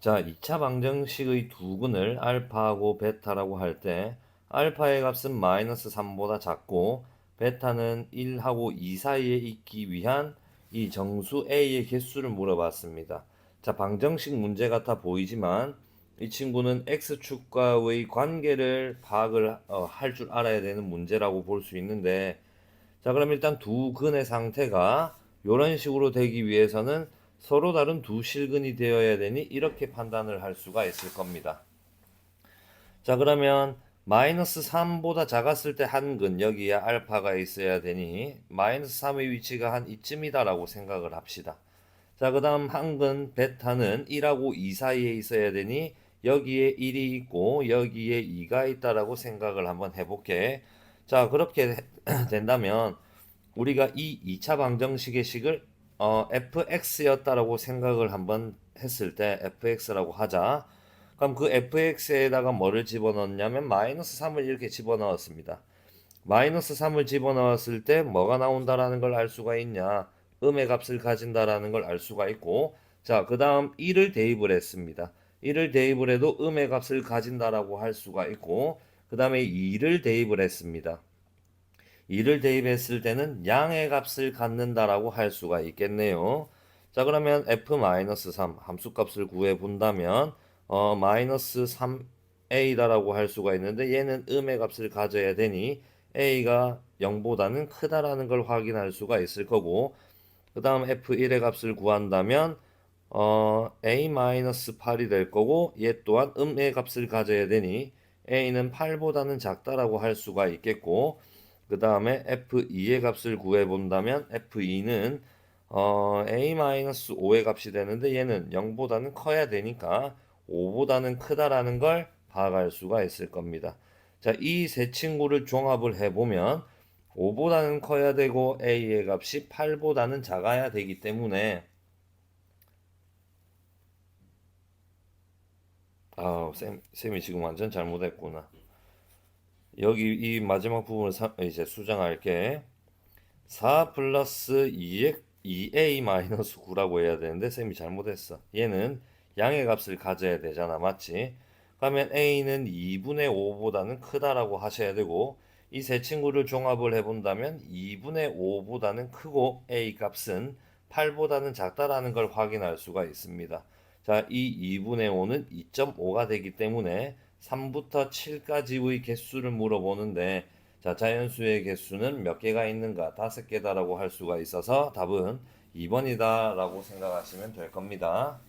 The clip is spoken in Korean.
자, 2차 방정식의 두 근을 알파하고 베타라고 할 때 알파의 값은 마이너스 3보다 작고 베타는 1하고 2 사이에 있기 위한 이 정수 A의 개수를 물어봤습니다. 자, 방정식 문제 같아 보이지만 이 친구는 x축과의 관계를 파악을 어, 할줄 알아야 되는 문제라고 볼 수 있는데 자, 그럼 일단 두 근의 상태가 이런 식으로 되기 위해서는 서로 다른 두 실근이 되어야 되니 이렇게 판단을 할 수가 있을 겁니다. 자, 그러면 마이너스 3보다 작았을 때 한 근 여기에 알파가 있어야 되니 마이너스 3의 위치가 한 이쯤이다 라고 생각을 합시다. 자, 그 다음 한 근 베타는 1하고 2 사이에 있어야 되니 여기에 1이 있고 여기에 2가 있다라고 생각을 한번 해볼게. 자, 그렇게 된다면 우리가 이 2차 방정식의 식을 어, fx였다라고 생각을 한번 했을 때 fx라고 하자. 그럼 그 fx에다가 뭐를 집어넣냐면 마이너스 3을 이렇게 집어넣었습니다. 마이너스 3을 집어넣었을 때 뭐가 나온다라는 걸 알 수가 있냐? 음의 값을 가진다라는 걸 알 수가 있고 자, 그 다음 1을 대입을 했습니다. 1을 대입을 해도 음의 값을 가진다라고 할 수가 있고 그 다음에 2를 대입을 했습니다. 2를 대입했을 때는 양의 값을 갖는다라고 할 수가 있겠네요. 자, 그러면 f-3 함수값을 구해 본다면 어, 마이너스 3a다라고 할 수가 있는데 얘는 음의 값을 가져야 되니 a가 0보다는 크다라는 걸 확인할 수가 있을 거고 그 다음 f1의 값을 구한다면 어, a-8이 될 거고 얘 또한 음의 값을 가져야 되니 a는 8보다는 작다라고 할 수가 있겠고 그 다음에 f2의 값을 구해 본다면 f2는 어, a-5의 값이 되는데 얘는 0보다는 커야 되니까 5보다는 크다라는 걸 파악할 수가 있을 겁니다. 자, 이 세 친구를 종합을 해보면 5보다는 커야 되고 a의 값이 8보다는 작아야 되기 때문에 아, 쌤, 쌤이 지금 완전 잘못했구나. 여기 이 마지막 부분을 사, 이제 수정할게. 4 플러스 2x, 2a 마이너스 9라고 해야 되는데 쌤이 잘못했어. 얘는 양의 값을 가져야 되잖아. 맞지? 그러면 a는 2분의 5보다는 크다라고 하셔야 되고 이 세 친구를 종합을 해본다면 2분의 5보다는 크고 a 값은 8보다는 작다라는 걸 확인할 수가 있습니다. 자, 이 2분의 5는 2.5가 되기 때문에 3부터 7까지의 개수를 물어보는데 자, 자연수의 개수는 몇 개가 있는가? 다섯 개다라고 할 수가 있어서 답은 2번이다라고 생각하시면 될 겁니다.